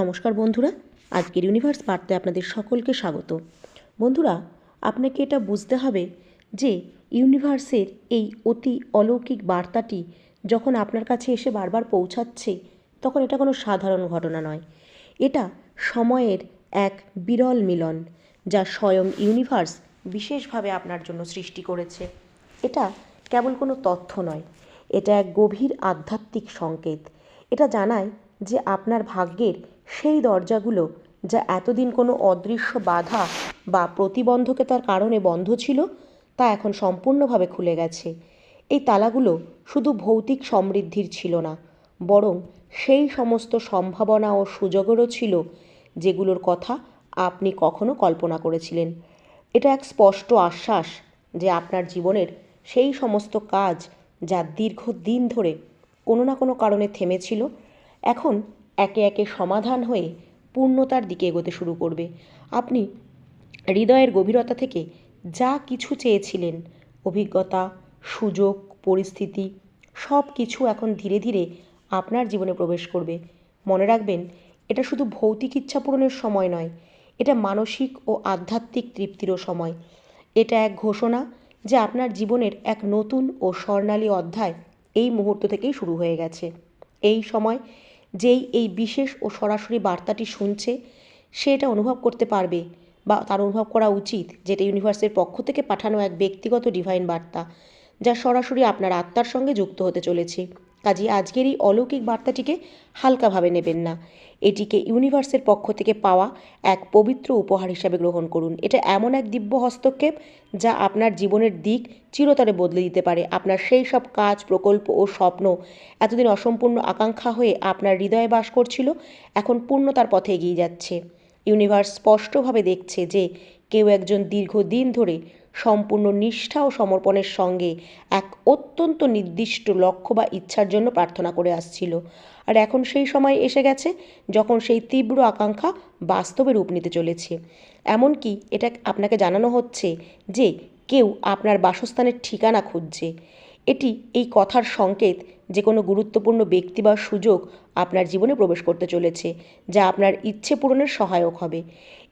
নমস্কার বন্ধুরা, আজকের ইউনিভার্স বার্তায় আপনাদের সকলকে স্বাগত। বন্ধুরা, আপনাকে এটা বুঝতে হবে যে ইউনিভার্সের এই অতি অলৌকিক বার্তাটি যখন আপনার কাছে এসে বারবার পৌঁছাচ্ছে, তখন এটা কোনো সাধারণ ঘটনা নয়। এটা সময়ের এক বিরল মিলন যা স্বয়ং ইউনিভার্স বিশেষভাবে আপনার জন্য সৃষ্টি করেছে। এটা কেবল কোনো তথ্য নয়, এটা এক গভীর আধ্যাত্মিক সংকেত। এটা জানায় যে আপনার ভাগ্যের সেই দরজাগুলো যা এতদিন কোনো অদৃশ্য বাধা বা প্রতিবন্ধকতার কারণে বন্ধ ছিল, তা এখন সম্পূর্ণভাবে খুলে গেছে। এই তালাগুলো শুধু ভৌতিক সমৃদ্ধির ছিল না, বরং সেই সমস্ত সম্ভাবনা ও সুযোগেরও ছিল যেগুলোর কথা আপনি কখনো কল্পনা করেছিলেন। এটা এক স্পষ্ট আশ্বাস যে আপনার জীবনের সেই সমস্ত কাজ যা দীর্ঘদিন ধরে কোনো না কোনো কারণে থেমেছিল, এখন একে একে সমাধান হয়ে পূর্ণতার দিকে এগোতে শুরু করবে। আপনি হৃদয়ের গভীরতা থেকে যা কিছু চেয়েছিলেন, অভিজ্ঞতা, সুযোগ, পরিস্থিতি সব কিছু এখন ধীরে ধীরে আপনার জীবনে প্রবেশ করবে। মনে রাখবেন, এটা শুধু ভৌতিক ইচ্ছা পূরণের সময় নয়, এটা মানসিক ও আধ্যাত্মিক তৃপ্তিরও সময়। এটা এক ঘোষণা যে আপনার জীবনের এক নতুন ও স্বর্ণালী অধ্যায় এই মুহূর্ত থেকেই শুরু হয়ে গেছে। এই সময় যেই এই বিশেষ ও সরাসরি বার্তাটি শুনছে, সে এটা অনুভব করতে পারবে বা তার অনুভব করা উচিত যেটা ইউনিভার্সের পক্ষ থেকে পাঠানো এক ব্যক্তিগত ডিভাইন বার্তা, যা সরাসরি আপনার আত্মার সঙ্গে যুক্ত হতে চলেছে। কাজে আজকের এই অলৌকিক বার্তাটিকে হালকাভাবে নেবেন না। এটিকে ইউনিভার্সের পক্ষ থেকে পাওয়া এক পবিত্র উপহার হিসাবে গ্রহণ করুন। এটা এমন এক দিব্য হস্তক্ষেপ যা আপনার জীবনের দিক চিরতরে বদলে দিতে পারে। আপনার সেই সব কাজ, প্রকল্প ও স্বপ্ন এতদিন অসম্পূর্ণ আকাঙ্ক্ষা হয়ে আপনার হৃদয়ে বাস করছিল, এখন পূর্ণতার পথে এগিয়ে যাচ্ছে। ইউনিভার্স স্পষ্টভাবে দেখছে যে কেউ একজন দীর্ঘদিন ধরে সম্পূর্ণ নিষ্ঠা ও সমর্পণের সঙ্গে এক অত্যন্ত নির্দিষ্ট লক্ষ্য বা ইচ্ছার জন্য প্রার্থনা করে আসছিল। আর এখন সেই সময় এসে গেছে যখন সেই তীব্র আকাঙ্ক্ষা বাস্তবে রূপ নিতে চলেছে। এমনকি এটা আপনাকে জানানো হচ্ছে যে কেউ আপনার বাসস্থানের ঠিকানা খুঁজছে। এটি এই কথার সংকেত যে কোনো গুরুত্বপূর্ণ ব্যক্তি বা সুযোগ আপনার জীবনে প্রবেশ করতে চলেছে, যা আপনার ইচ্ছে পূরণের সহায়ক হবে।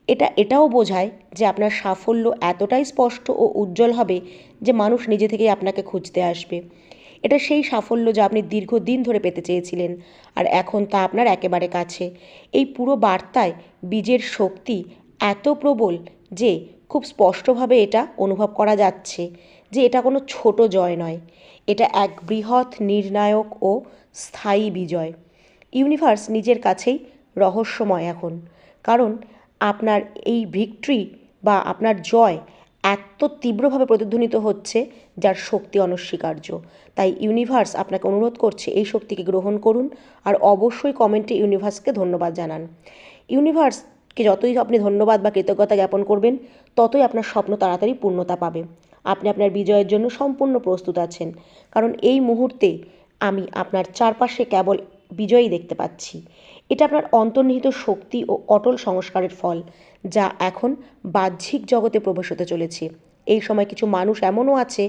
এটা, এটাও বোঝায় যে আপনার সাফল্য এতটাই স্পষ্ট ও উজ্জ্বল হবে যে মানুষ নিজে থেকেই আপনাকে খুঁজতে আসবে। এটা সেই সাফল্য যা আপনি দীর্ঘদিন ধরে পেতে চেয়েছিলেন আর এখন তা আপনার একেবারে কাছে। এই পুরো বার্তায় বীজের শক্তি এত প্রবল যে খুব স্পষ্টভাবে এটা অনুভব করা যাচ্ছে যে এটা কোনো ছোট জয় নয়। এটা এক বৃহৎ নির্ণায়ক ও স্থায়ী বিজয়। ইউনিভার্স নিজের কাছেই রহস্যময় এখন। কারণ আপনার এই ভিক্টরি বা আপনার জয় এত তীব্রভাবে প্রতিধ্বনিত হচ্ছে যার শক্তি অনস্বীকার্য। তাই ইউনিভার্স আপনাকে অনুরোধ করছে এই শক্তিকে গ্রহণ করুন আর অবশ্যই কমেন্টে ইউনিভার্সকে ধন্যবাদ জানান। ইউনিভার্সকে যতই আপনি ধন্যবাদ বা কৃতজ্ঞতা জ্ঞাপন করবেন, ততই আপনার স্বপ্ন তাড়াতাড়ি পূর্ণতা পাবে। আপনি আপনার বিজয়ের জন্য সম্পূর্ণ প্রস্তুত আছেন। কারণ এই মুহূর্তে আমি আপনার চারপাশে কেবল বিজয়ই দেখতে পাচ্ছি। এটা আপনার অন্তর্নিহিত শক্তি ও অটল সংস্কারের ফল, যা এখন বাহ্যিক জগতে প্রবেশ হতে চলেছে। এই সময় কিছু মানুষ এমনও আছে,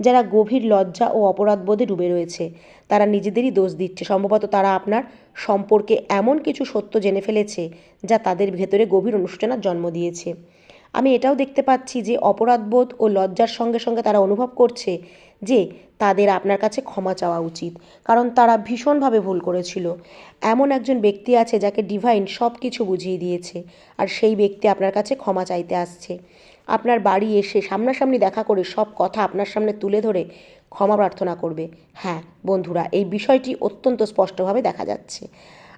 যারা গভীর লজ্জা ও অপরাধবোধে ডুবে রয়েছে। তারা নিজেদেরই দোষ দিচ্ছে। সম্ভবত তারা আপনার সম্পর্কে এমন কিছু সত্য জেনে ফেলেছে, যা তাদের ভেতরে গভীর অনুশোচনার জন্ম দিয়েছে। আমি এটাও দেখতে পাচ্ছি যে অপরাধবোধ ও লজ্জার সঙ্গে সঙ্গে তারা অনুভব করছে যে তাদের আপনার কাছে ক্ষমা চাওয়া উচিত। কারণ তারা ভীষণভাবে ভুল করেছিল। এমন একজন ব্যক্তি আছে যাকে ডিভাইন সব কিছু বুঝিয়ে দিয়েছে আর সেই ব্যক্তি আপনার কাছে ক্ষমা চাইতে আসছে। আপনার বাড়ি এসে সামনাসামনি দেখা করে সব কথা আপনার সামনে তুলে ধরে ক্ষমা প্রার্থনা করবে। হ্যাঁ বন্ধুরা, এই বিষয়টি অত্যন্ত স্পষ্টভাবে দেখা যাচ্ছে।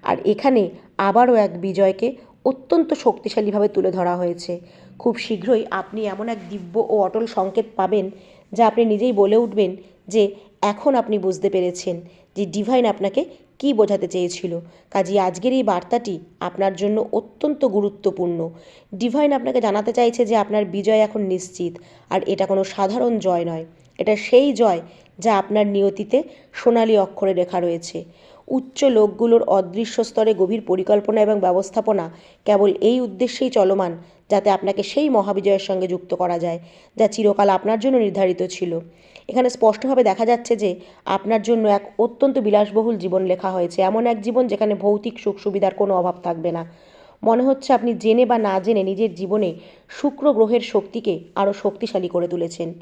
আর এখানে আবারও এক বিজয়কে অত্যন্ত শক্তিশালীভাবে তুলে ধরা হয়েছে। খুব শীঘ্রই আপনি এমন এক দিব্য ও অটল সংকেত পাবেন, যা আপনি নিজেই বলে উঠবেন যে, এখন আপনি বুঝতে পেরেছেন যে ডিভাইন আপনাকে কি বোঝাতে চেয়েছিল। কাজী আজকের এই বার্তাটি আপনার জন্য অত্যন্ত গুরুত্বপূর্ণ। ডিভাইন আপনাকে জানাতে চাইছে যে, আপনার বিজয় এখন নিশ্চিত, আর এটা কোনো সাধারণ জয় নয়। এটা সেই জয় যা আপনার নিয়তিতে সোনালি অক্ষরে লেখা রয়েছে। উচ্চ লোকগুলোর অদৃশ্য স্তরে গভীর পরিকল্পনা এবং ব্যবস্থাপনা কেবল এই উদ্দেশ্যেই চলমান যাতে আপনাকে সেই মহাবিজয়ের সঙ্গে যুক্ত করা যায়, যা চিরকাল আপনার জন্য নির্ধারিত ছিল। এখানে স্পষ্টভাবে দেখা যাচ্ছে যে, আপনার জন্য এক অত্যন্ত বিলাসবহুল জীবন লেখা হয়েছে, এমন এক জীবন যেখানে ভৌতিক সুখ সুবিধার কোনো অভাব থাকবে না। মনে হচ্ছে আপনি জেনে বা না জেনে নিজের জীবনে শুক্র গ্রহের শক্তিকে আরও শক্তিশালী করে তুলেছেন।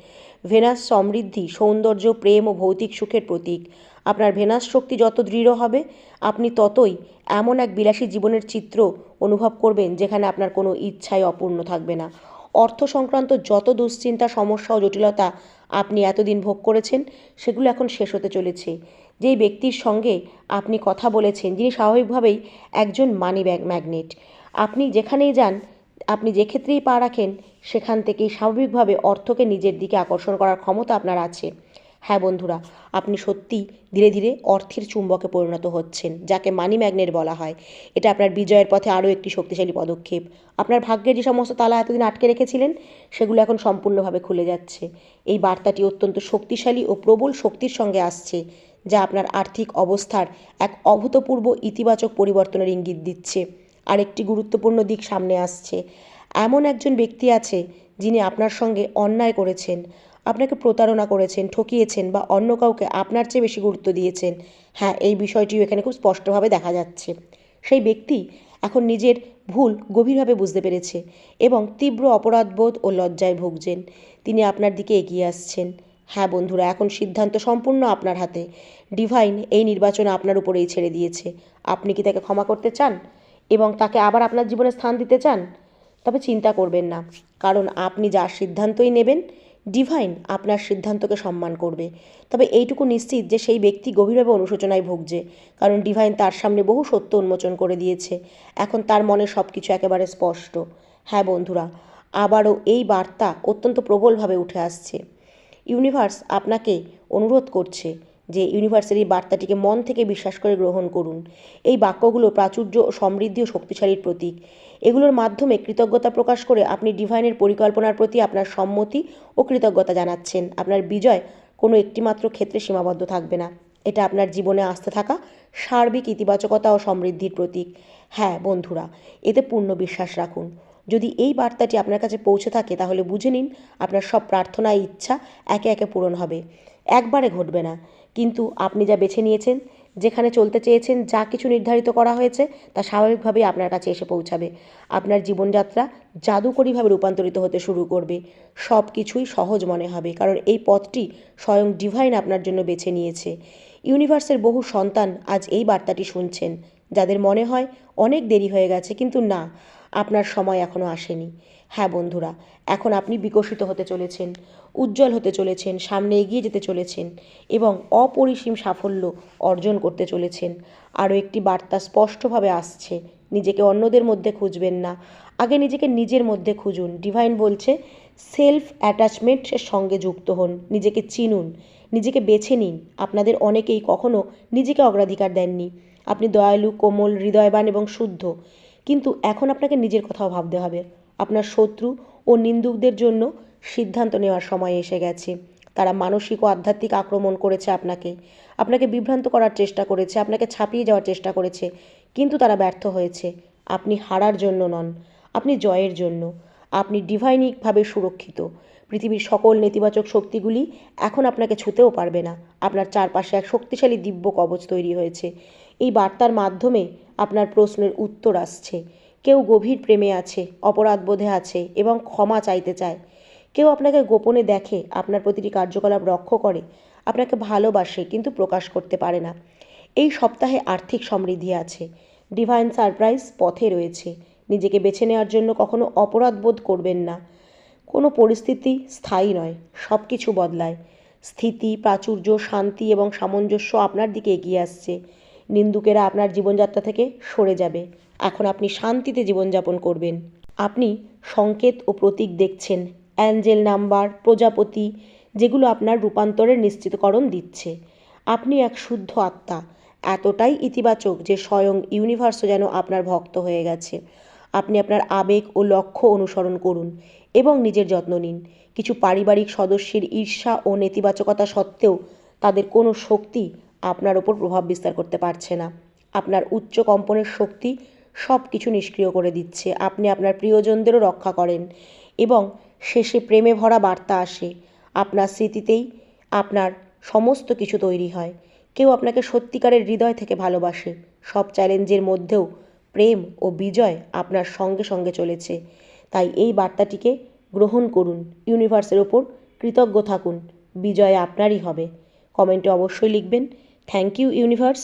ভেনাস সমৃদ্ধি, সৌন্দর্য, প্রেম ও ভৌতিক সুখের প্রতীক। আপনার ভেনাস শক্তি যত দৃঢ় হবে, আপনি ততই এমন এক বিলাসী জীবনের চিত্র অনুভব করবেন যেখানে আপনার কোনো ইচ্ছাই অপূর্ণ থাকবে না। অর্থ সংক্রান্ত যত দুশ্চিন্তা, সমস্যা ও জটিলতা আপনি এতদিন ভোগ করেছেন, সেগুলো এখন শেষ হতে চলেছে। যেই ব্যক্তির সঙ্গে আপনি কথা বলেছেন, যিনি স্বাভাবিকভাবেই একজন মানি ব্যাগ ম্যাগনেট আপনি যেখানেই যান, আপনি যে ক্ষেত্রেই পা রাখেন, সেখান থেকেই স্বাভাবিকভাবে অর্থকে নিজের দিকে আকর্ষণ করার ক্ষমতা আপনার আছে। হ্যাঁ বন্ধুরা, আপনি সত্যি ধীরে ধীরে অর্থের চুম্বকে পরিণত হচ্ছেন, যাকে মানি ম্যাগনেট বলা হয়। এটা আপনার বিজয়ের পথে আরও একটি শক্তিশালী পদক্ষেপ। আপনার ভাগ্যের যে সমস্ত তালা এতদিন আটকে রেখেছিলেন, সেগুলো এখন সম্পূর্ণভাবে খুলে যাচ্ছে। এই বার্তাটি অত্যন্ত শক্তিশালী ও প্রবল শক্তির সঙ্গে আসছে, যা আপনার আর্থিক অবস্থার এক অভূতপূর্ব ইতিবাচক পরিবর্তনের ইঙ্গিত দিচ্ছে। আরেকটি গুরুত্বপূর্ণ দিক সামনে আসছে। এমন একজন ব্যক্তি আছে, যিনি আপনার সঙ্গে অন্যায় করেছেন। আপনাকে প্রতারণা করেছেন, ঠকিয়েছেন বা অন্য কাউকে আপনার চেয়ে বেশি গুরুত্ব দিয়েছেন। হ্যাঁ এই বিষয়টিও এখানে খুব স্পষ্টভাবে দেখা যাচ্ছে। সেই ব্যক্তি এখন নিজের ভুল গভীরভাবে বুঝতে পেরেছে এবং তীব্র অপরাধবোধ ও লজ্জায় ভুগছেন। তিনি আপনার দিকে এগিয়ে আসছেন। হ্যাঁ বন্ধুরা, এখন সিদ্ধান্ত সম্পূর্ণ আপনার হাতে। ডিভাইন এই নির্বাচন আপনার উপরেই ছেড়ে দিয়েছে। আপনি কি তাকে ক্ষমা করতে চান এবং তাকে আবার আপনার জীবনে স্থান দিতে চান? তবে চিন্তা করবেন না, কারণ আপনি যার সিদ্ধান্তই নেবেন ডিভাইন আপনার সিদ্ধান্তকে সম্মান করবে। তবে এইটুকু নিশ্চিত যে সেই ব্যক্তি গভীরভাবে অনুশোচনায় ভুগছে, কারণ ডিভাইন তার সামনে বহু সত্য উন্মোচন করে দিয়েছে। এখন তার মনে সব কিছু একেবারে স্পষ্ট। হ্যাঁ বন্ধুরা, আবারও এই বার্তা অত্যন্ত প্রবলভাবে উঠে আসছে। ইউনিভার্স আপনাকে অনুরোধ করছে যে ইউনিভার্সের এই বার্তাটিকে মন থেকে বিশ্বাস করে গ্রহণ করুন। এই বাক্যগুলো প্রাচুর্য ও সমৃদ্ধি ও শক্তিশালীর প্রতীক। এগুলোর মাধ্যমে কৃতজ্ঞতা প্রকাশ করে আপনি ডিভাইনের পরিকল্পনার প্রতি আপনার সম্মতি ও কৃতজ্ঞতা জানাচ্ছেন। আপনার বিজয় কোনো একটিমাত্র ক্ষেত্রে সীমাবদ্ধ থাকবে না। এটা আপনার জীবনে আসতে থাকা সার্বিক ইতিবাচকতা ও সমৃদ্ধির প্রতীক। হ্যাঁ বন্ধুরা, এতে পূর্ণ বিশ্বাস রাখুন। যদি এই বার্তাটি আপনার কাছে পৌঁছে থাকে, তাহলে বুঝে নিন আপনার সব প্রার্থনা ইচ্ছা একে একে পূরণ হবে। একবারে ঘটবে না। কিন্তু আপনি যা বেছে নিয়েছেন, যেখানে চলতে চেয়েছেন, যা কিছু নির্ধারিত করা হয়েছে, তা স্বাভাবিকভাবেই আপনার কাছে এসে পৌঁছাবে। আপনার জীবনযাত্রা জাদুকরীভাবে রূপান্তরিত হতে শুরু করবে। সব কিছুই সহজ মনে হবে, কারণ এই পথটি স্বয়ং ডিভাইন আপনার জন্য বেছে নিয়েছে। ইউনিভার্সের বহু সন্তান আজ এই বার্তাটি শুনছেন। যাদের মনে হয় অনেক দেরি হয়ে গেছে, কিন্তু না, আপনার সময় এখনও আসেনি। হ্যাঁ বন্ধুরা, এখন আপনি বিকশিত হতে চলেছেন, উজ্জ্বল হতে চলেছেন, সামনে এগিয়ে যেতে চলেছেন এবং অপরিসীম সাফল্য অর্জন করতে চলেছেন। আরও একটি বার্তা স্পষ্টভাবে আসছে, নিজেকে অন্যদের মধ্যে খুঁজবেন না, আগে নিজেকে নিজের মধ্যে খুঁজুন। ডিভাইন বলছে সেলফ অ্যাটাচমেন্টের সঙ্গে যুক্ত হন, নিজেকে চিনুন, নিজেকে বেছে নিন। আপনাদের অনেকেই কখনো নিজেকে অগ্রাধিকার দেননি। আপনি দয়ালু, কোমল, হৃদয়বান এবং শুদ্ধ। কিন্তু এখন আপনাকে নিজের কথাও ভাবতে হবে। আপনার শত্রু ও নিন্দুকদের জন্য সিদ্ধান্ত নেওয়ার সময় এসে গেছে। তারা মানসিক ও আধ্যাত্মিক আক্রমণ করেছে আপনাকে। আপনাকে বিভ্রান্ত করার চেষ্টা করেছে, আপনাকে ছাপিয়ে যাওয়ার চেষ্টা করেছে। কিন্তু তারা ব্যর্থ হয়েছে। আপনি হারার জন্য নন, আপনি জয়ের জন্য। আপনি ডিভাইনিকভাবে সুরক্ষিত। পৃথিবীর সকল নেতিবাচক শক্তিগুলি এখন আপনাকে ছুতেও পারবে না। আপনার চারপাশে এক শক্তিশালী দিব্য কবচ তৈরি হয়েছে। এই বার্তার মাধ্যমে আপনার প্রশ্নের উত্তর আসছে। কেউ গভীর প্রেমে আছে অপরাধবোধে আছে এবং ক্ষমা চাইতে চায়। কেউ আপনাকে গোপনে দেখে, আপনার প্রতিটি কার্যকলাপ লক্ষ্য করে, আপনাকে ভালোবাসে কিন্তু প্রকাশ করতে পারে না। এই সপ্তাহে আর্থিক সমৃদ্ধি আছে। ডিভাইন সারপ্রাইজ পথে রয়েছে। নিজেকে বেছে নেওয়ার জন্য কখনো অপরাধ বোধ করবেন না। কোনো পরিস্থিতি স্থায়ী নয় সব কিছু বদলায়। স্থিতি, প্রাচুর্য, শান্তি এবং সামঞ্জস্য আপনার দিকে এগিয়ে আসছে। নিন্দুকেরা আপনার জীবনযাত্রা থেকে সরে যাবে। এখন আপনি শান্তিতে জীবনযাপন করবেন। আপনি সংকেত ও প্রতীক দেখছেন, অ্যাঞ্জেল নাম্বার, প্রজাপতি, যেগুলো আপনার রূপান্তরের নিশ্চিতকরণ দিচ্ছে। আপনি এক শুদ্ধ আত্মা, এতটাই ইতিবাচক যে স্বয়ং ইউনিভার্সও যেন আপনার ভক্ত হয়ে গেছে। আপনি আপনার আবেগ ও লক্ষ্য অনুসরণ করুন এবং নিজের যত্ন নিন। কিছু পারিবারিক সদস্যের ঈর্ষা ও নেতিবাচকতা সত্ত্বেও তাদের কোনো শক্তি আপনার ওপর প্রভাব বিস্তার করতে পারছে না। আপনার উচ্চ কম্পনের শক্তি সব কিছু নিষ্ক্রিয় করে দিচ্ছে। আপনি আপনার প্রিয়জনদেরও রক্ষা করেন এবং শেষে প্রেমে ভরা বার্তা আসে। আপনার স্মৃতিতেই আপনার সমস্ত কিছু তৈরি হয়। কেউ আপনাকে সত্যিকারের হৃদয় থেকে ভালোবাসে। সব চ্যালেঞ্জের মধ্যেও প্রেম ও বিজয় আপনার সঙ্গে সঙ্গে চলেছে। তাই এই বার্তাটিকে গ্রহণ করুন। ইউনিভার্সের ওপর কৃতজ্ঞ থাকুন। বিজয় আপনারই হবে। কমেন্টে অবশ্যই লিখবেন থ্যাংক ইউ ইউনিভার্স